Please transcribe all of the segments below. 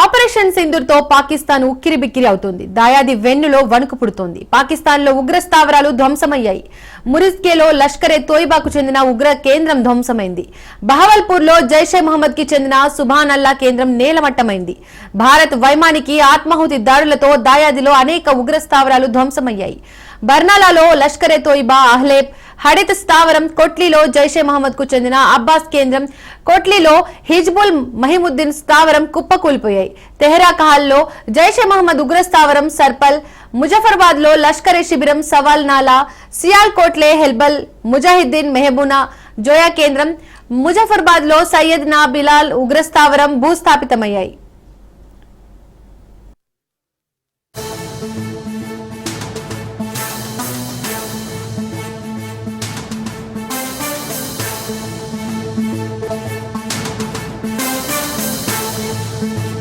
Operation సింధూర్తో పాకిస్తాన్ ఉక్కిరిబిక్కిరి అవుతుంది. దాయాది వెన్నులో వణుకు పుడుతోంది. పాకిస్తాన్లో ఉగ్ర స్థావరాలు ధ్వంసమయ్యాయి. మురిస్కేలో లష్కరే తోయిబాకు చెందిన ఉగ్ర కేంద్రం ధ్వంసమైంది. బహవల్పూర్లో జైషే మహమ్మద్కి చెందిన సుభాన్ అల్లా కేంద్రం నేలమట్టమైంది. భారత్ వైమానికి ఆత్మాహుతి దాడులతో దాయాదిలో అనేక ఉగ్ర స్థావరాలు ధ్వంసమయ్యాయి. బర్నాలాలో లష్కరే తోయిబా అహ్లేబ్ హడిత్ స్థావరం కొట్లీలో జైషే మహమ్మద్కు చెందిన అబ్బాస్ కేంద్రం. కొట్లీలో హిజ్బుల్ మహిముద్దీన్ స్థావరం కుప్పకూలిపోయాయి. తెహరా కహాల్లో జైషే మహమ్మద్ ఉగ్ర స్థావరం సర్పల్ ముజఫర్బాద్లో లష్కరే శిబిరం సవాల్ నాలా సియాల్ కోట్లే హెల్బల్ ముజాహిద్దీన్ మెహబూనా జోయా కేంద్రం ముజఫర్బాద్లో సయ్యద్ నా బిలాల్ ఉగ్ర స్థావరం భూస్థాపితమయ్యాయి. Thank you.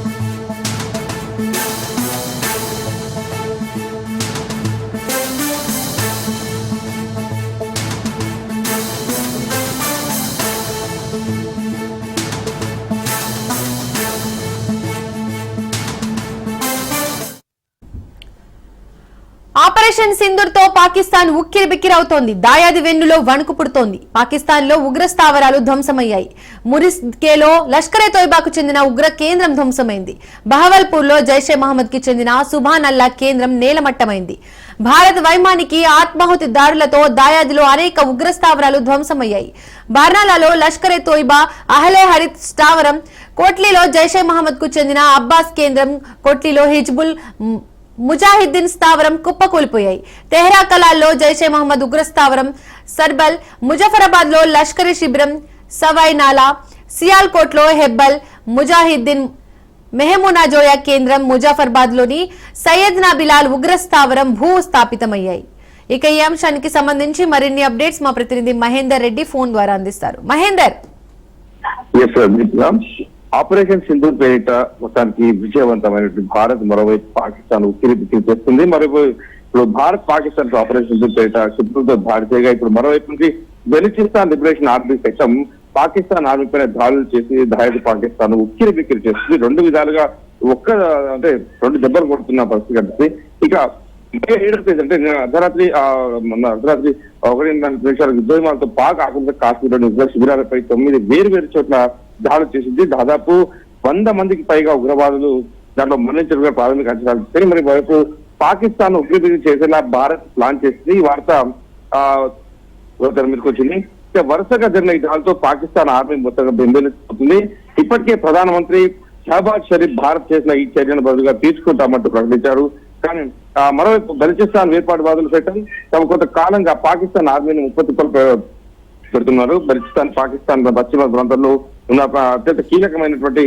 ఆపరేషన్ సింధూర్తో పాకిస్తాన్ ఉక్కిరి బిక్కిరవుతోంది. దాయాది వెన్నులో వణుకు పుడుతోంది. పాకిస్తాన్లో ఉగ్ర స్థావరాలు ధ్వంసమయ్యాయి. మురిస్కేలో లష్కరే తోయిబాకు చెందిన ఉగ్ర కేంద్రం ధ్వంసమైంది. బహవల్పూర్లో జైషే మహమ్మద్కి చెందిన సుభాన్ అల్లా కేంద్రం నేలమట్టమైంది. భారత్ వైమానికి ఆత్మాహుతి దారులతో దాయాదిలో అనేక ఉగ్ర స్థావరాలు ధ్వంసమయ్యాయి. బార్నాలాలో లష్కరే తోయిబా అహలే హరిత్ స్థావరం కోట్లీలో జైషే మహమ్మద్కు చెందిన అబ్బాస్ కేంద్రం కోట్లీలో హిజ్బుల్ ముజాహిద్దీన్ స్థావరం కుప్పకూలిపోయాయి. తెహ్రా కలాల్లో జైషే మహమ్మద్ ఉగ్ర స్థావరం సర్బల్ ముజఫరాబాద్లో లష్కరీ శిబిరం సవై నాలా సియాల్కోట్లో హెబ్బల్ ముజాహిద్దీన్ మెహమూనా జోయా కేంద్రం ముజాఫర్బాద్లోని సయ్యద్ నాబిలాల్ ఉగ్ర స్థావరం భూ స్థాపితమయ్యాయి. ఇక ఈ అంశానికి సంబంధించి మరిన్ని అప్డేట్స్ మా ప్రతినిధి మహేందర్ రెడ్డి ఫోన్ ద్వారా అందిస్తారు. మహేందర్. ఆపరేషన్ సింధు పేరిట మొత్తానికి విజయవంతమైనటువంటి భారత్ మరోవైపు పాకిస్తాన్ ఉక్కిరి బిక్కిరి చేస్తుంది మరోవైపు ఇప్పుడు భారత్ పాకిస్తాన్తో ఆపరేషన్ సింధు పేరిట శత్రువులతో భారతీయగా ఇప్పుడు మరోవైపు నుంచి బెలిచిస్తాన్ లిబరేషన్ ఆర్మీ సైతం పాకిస్తాన్ ఆర్మీ పైన దాడులు చేసి దాడి పాకిస్తాన్ ఉక్కిరి బిక్కిరి చేస్తుంది. రెండు విధాలుగా ఒక్క అంటే రెండు దెబ్బలు కొడుతున్న పరిస్థితి కనిపిస్తుంది. ఇక మే ఏడో తేదీ అంటే అర్ధరాత్రి మన అర్ధరాత్రి ఒకటిన్నర నిమిషాలకు యుద్ధవిమానాలతో పాక్ ఆకుండా కాశ్మీర్లోని ఉగ్ర శిబిరాలపై తొమ్మిది వేరు వేరు చోట్ల దాడులు చేసింది. దాదాపు వంద మందికి పైగా ఉగ్రవాదులు దాంట్లో మరణించడం ప్రాథమిక అంచనాలు ఇచ్చాయి మరి వైపు పాకిస్తాన్ ఉగ్రవాదం చేసేలా భారత్ ప్లాన్ చేసింది. ఈ వార్త ఆ, మీదకి వచ్చింది. వరుసగా జరిగిన ఈ దాడులతో పాకిస్తాన్ ఆర్మీ మొత్తంగా బెంబేలిపోతుంది ఇప్పటికే ప్రధానమంత్రి షహబాజ్ షరీఫ్ భారత్ చేసిన ఈ చర్యను బదులుగా తీసుకుంటామంటూ ప్రకటించారు. కానీ మరోవైపు బలిచిస్తాన్ వేర్పాటువాదులు సైతం తమ కొంత కాలంగా పాకిస్తాన్ ఆర్మీని ముప్పతిప్పలు పెడుతున్నారు. బలిచిస్తాన్ పాకిస్తాన్ పశ్చిమ ప్రాంతంలో ఉన్న అత్యంత కీలకమైనటువంటి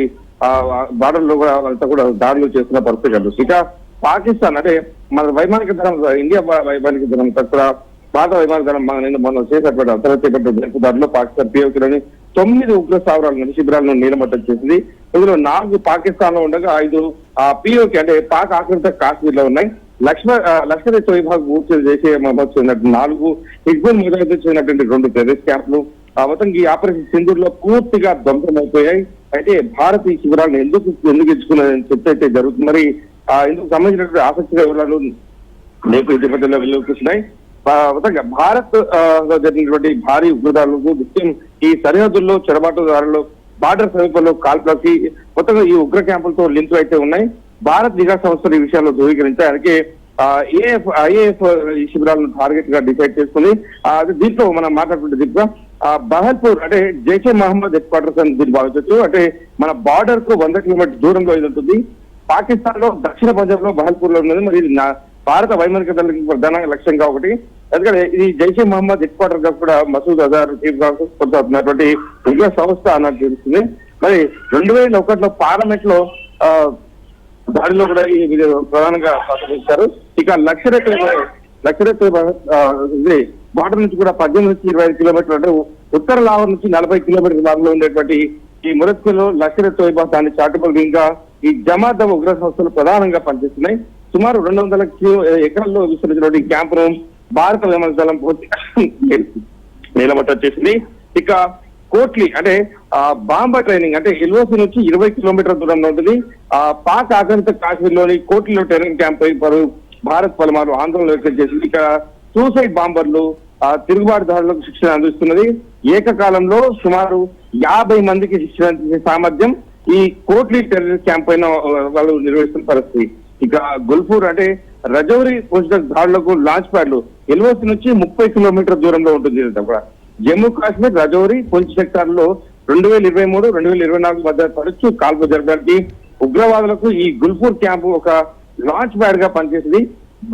బార్డర్లో కూడా అంతా కూడా దాడులు చేస్తున్న పరిస్థితి కనిపిస్తుంది ఇక పాకిస్తాన్ అంటే మన వైమానిక దళం ఇండియా వైమానిక దళం తక్కువ భారత వైమానిక దళం నిన్న మొన్న చేసినటువంటి అంతర్జాతీయ జరుపు దాడిలో పాకిస్తాన్ పిఓకిలోని తొమ్మిది ఉగ్ర స్థావరాలను శిబిరాలను నీలమట్టం చేసింది. ఇందులో నాలుగు పాకిస్తాన్లో ఉండగా ఐదు ఆ పిఓకి అంటే పాక్ ఆక్రమిత కాశ్మీర్లో ఉన్నాయి. లక్ష్మణ్ లక్ష్మీ విభాగం పూర్తి చేసే మహమ్మద్ చెందినటువంటి నాలుగు హిజ్బుల్ ముజాహిద్ చెందినటువంటి రెండు ప్రదేశ్ క్యాంపులు మొత్తం ఈ ఆపరేషన్ సింధూర్లో పూర్తిగా పూర్తిగా ధ్వంసమైపోయాయి. అయితే భారత్ ఈ శిబిరాలను ఎందుకు ఎందుకు ఎంచుకున్నదని చెప్తే అయితే జరుగుతుంది. మరి ఇందుకు సంబంధించినటువంటి ఆసక్తిగా వివరాలు రేపు ఇంటి మధ్యలో మొత్తంగా భారత్లో జరిగినటువంటి భారీ ఉగ్రదారులకు నిత్యం ఈ సరిహద్దుల్లో చెడబాటుదారులు బార్డర్ సమీపంలో కాల్పులకి మొత్తంగా ఈ ఉగ్ర క్యాంపులతో లింకులు అయితే ఉన్నాయి. భారత్ నిఘా సంస్థలు ఈ విషయాల్లో ధృవీకరించాయి. అందుకే ఏఎఫ్ ఐఏఎఫ్ ఈ శిబిరాలను టార్గెట్గా డిసైడ్ చేసుకుని అది దీంట్లో మనం మాట్లాడుతుంటే దీంట్లో బహల్పూర్ అంటే జైషే మహమ్మద్ హెడ్ క్వార్టర్స్ అని దీన్ని భావించవచ్చు. అంటే మన బార్డర్కు వంద కిలోమీటర్ దూరంలో ఇది ఉంటుంది. పాకిస్తాన్లో దక్షిణ పంజాబ్లో బహల్పూర్లో ఉన్నది. మరి ఇది భారత వైమానిక దళానికి ప్రధాన లక్ష్యంగా ఒకటి. ఎందుకంటే ఇది జైషే మహమ్మద్ హెడ్ క్వార్టర్గా కూడా మసూద్ అజార్ చీఫ్గా కొనసాగుతున్నటువంటి ఉగ్ర సంస్థ అన్నట్టు తెలుస్తుంది. మరి రెండు వేల ఒకటిలో పార్లమెంట్లో ఆ, దాడిలో కూడా ఈ ప్రధానంగా ప్రసంగించారు ఇక లక్షరే లక్షరే ఇది బార్డర్ నుంచి కూడా పద్దెనిమిది నుంచి ఇరవై ఐదు కిలోమీటర్లు అంటే ఉత్తర లావర్ నుంచి నలభై కిలోమీటర్ల భాగంలో ఉండేటువంటి ఈ మురత్కులో లక్షరే తోయిబా దాన్ని చాటుపల్ ఇంకా ఈ జమాత్ ఉగ్ర సంస్థలు ప్రధానంగా పనిచేస్తున్నాయి. సుమారు రెండు వందల కిలో ఎకరాల్లో విస్తరించినటువంటి ఈ క్యాంపును భారత విమాన దళం పూర్తి నిలబట్ట చేసింది ఇక కోట్లి అంటే ఆ బాంబర్ ట్రైనింగ్ అంటే ఎల్ఓసి నుంచి ఇరవై కిలోమీటర్ల దూరంలో ఉంటుంది. ఆ పాక్ ఆక్రమిత కాశ్మీర్లోని కోట్లిలో ట్రైనింగ్ క్యాంప్ భారత్ పలుమార్లు ఆందోళన వ్యక్తం చేసింది. ఇక్కడ సూసైడ్ బాంబర్లు తిరుగుబాటుదారులకు శిక్షణ అందిస్తున్నది. ఏకకాలంలో సుమారు యాభై మందికి శిక్షణ అందించే సామర్థ్యం ఈ కోట్లి టెర్రరిస్ట్ క్యాంప్ పైన వాళ్ళు నిర్వహిస్తున్న పరిస్థితి. ఇక గుల్పూర్ అంటే రజౌరి పోస్ట దాడులకు లాంచ్ ప్యాడ్లు. ఎల్ఓసి నుంచి ముప్పై కిలోమీటర్ దూరంలో ఉంటుంది ఇదంతా కూడా. జమ్మూ కాశ్మీర్ రజౌరి పుంచ్ సెక్టార్లో రెండు వేల ఇరవై మూడు రెండు వేల ఇరవై నాలుగు మధ్య తరచూ కాల్పు జరపడానికి ఉగ్రవాదులకు ఈ గుల్పూర్ క్యాంపు ఒక లాంచ్ ప్యాడ్గా పనిచేసింది.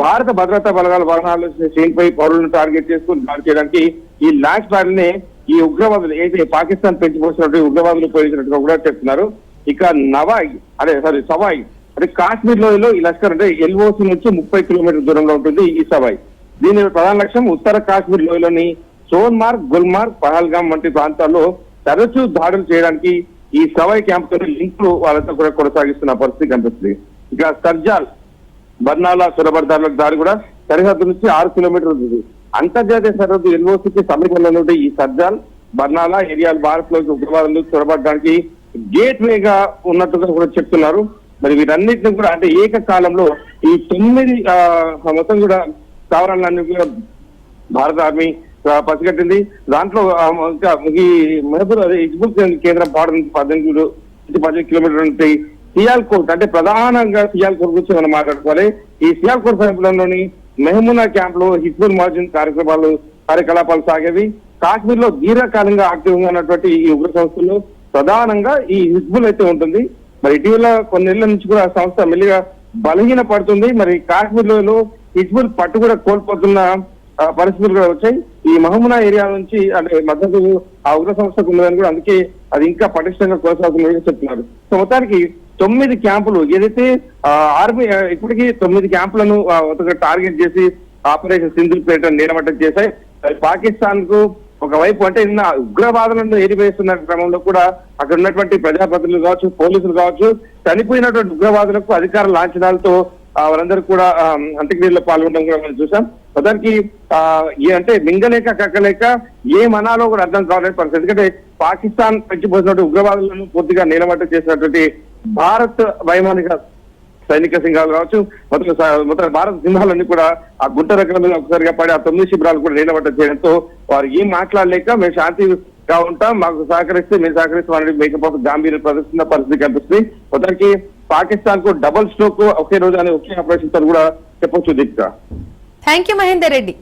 భారత భద్రతా బలగాల వాహనాలు శ్రేణిపై పౌరులను టార్గెట్ చేసుకుని దాడి చేయడానికి ఈ లాంచ్ ప్యాడ్ నే ఈ ఉగ్రవాదులు ఏదైతే పాకిస్తాన్ పెంచిపోసినట్టు ఉగ్రవాదులు ఉపయోగించినట్టుగా కూడా చెప్తున్నారు. ఇక నవాయ్ అదే సారీ సవాయ్ అంటే కాశ్మీర్ లోయలో ఈ లష్కర్ అంటే ఎల్ఓసి నుంచి ముప్పై కిలోమీటర్ దూరంలో ఉంటుంది ఈ సవాయ్. దీని ప్రధాన లక్ష్యం ఉత్తర కాశ్మీర్ లోయలోని సోన్మార్గ్ గుల్మార్గ్ పహల్గామ్ వంటి ప్రాంతాల్లో తరచూ దాడులు చేయడానికి ఈ సవాయ్ క్యాంప్తో లింకులు వాళ్ళతో కూడా కొనసాగిస్తున్న పరిస్థితి కనిపిస్తుంది. ఇక సర్జాల్ బర్నాలా సురబర్దాలకు దారి కూడా సరిహద్దు నుంచి ఆరు కిలోమీటర్లు ఉంది. అంతర్జాతీయ సరిహద్దు ఎల్ఓసికి సమీపంలో ఉండే ఈ సర్జాల్ బర్నాలా ఏరియాలు భారత్లోకి ఉగ్రవాదులు చొరబడడానికి గేట్ వేగా ఉన్నట్టుగా కూడా చెప్తున్నారు. మరి వీటన్నిటిని కూడా అంటే ఏకకాలంలో ఈ తొమ్మిది మొత్తం కూడా స్థావరాలన్నీ కూడా భారత ఆర్మీ పసిగట్టింది. దాంట్లో ఇంకా ఈ మహబూర్ హిజ్బుల్ కేంద్రం పాడు నుంచి పద్దెనిమిది పదిహేను కిలోమీటర్లు ఉంటాయి. సియాల్కోట్ అంటే ప్రధానంగా సియాల్కోట్ గురించి మనం మాట్లాడుకోవాలి. ఈ సియాల్కోట్ సమీపంలోని మెహమూనా క్యాంప్లో హిజ్బుల్ మార్జిన్ కార్యక్రమాలు కార్యకలాపాలు సాగేవి. కాశ్మీర్లో దీర్ఘకాలంగా ఆక్టివ్గా ఉన్నటువంటి ఈ ఉగ్ర సంస్థలు ప్రధానంగా ఈ హిజ్బుల్ అయితే ఉంటుంది. మరి ఇటీవల కొన్నేళ్ళ నుంచి కూడా ఆ సంస్థ మెల్లిగా బలహీన పడుతుంది. మరి కాశ్మీర్లో హిజ్బుల్ పట్టు కూడా కోల్పోతున్న పరిస్థితులు కూడా వచ్చాయి. ఈ మహమునా ఏరియా నుంచి అంటే మద్దతు ఆ ఉగ్ర సంస్థకు ఉన్నదని కూడా అందుకే అది ఇంకా పటిష్టంగా కొనసాగుతుందని చెప్తున్నారు సో మొత్తానికి తొమ్మిది క్యాంపులు ఏదైతే ఆర్మీ ఇప్పటికీ తొమ్మిది క్యాంపులను ఒక టార్గెట్ చేసి ఆపరేషన్ సింధుల్ పేట నీడమట్టం చేశాయి. పాకిస్తాన్కు ఒకవైపు అంటే నిన్న ఉగ్రవాదులను ఏరివేస్తున్న క్రమంలో కూడా అక్కడ ఉన్నటువంటి ప్రజాప్రతినిధులు కావచ్చు పోలీసులు కావచ్చు చనిపోయినటువంటి ఉగ్రవాదులకు అధికార లాంఛనాలతో ఆ, వారందరూ కూడా అంత్యక్రియల్లో పాల్గొనడం కూడా మనం చూసాం మొదటికి ఆ, ఏ అంటే మింగలేక కక్కలేక ఏమనాలో కూడా అర్థం కావడానికి పరిస్థితి. ఎందుకంటే పాకిస్తాన్ పెంచిపోతున్నటువంటి ఉగ్రవాదులను పూర్తిగా నీలమట్ట చేసినటువంటి భారత్ వైమానిక సైనిక సింహాలు కావచ్చు మొదటి మొదటి భారత సింహాలన్నీ కూడా ఆ గుంట రకాలుగా ఒకసారిగా పడి ఆ తొమ్మిది శిబిరాలు కూడా నీలబట్ట చేయడంతో వారు ఏం మాట్లాడలేక మేము శాంతిగా ఉంటాం మాకు సహకరిస్తే మేము సహకరిస్తామని మేకపోతే గాంభీర్యం ప్రదర్శిస్తున్న పరిస్థితి కనిపిస్తుంది. మొత్తానికి పాకిస్తాన్కు డబుల్ స్ట్రోక్ ఒకే రోజు అనే ఒకే ఆపరేషన్తో కూడా చెప్పొచ్చు దీపిక థ్యాంక్ యూ మహేందర్ రెడ్డి.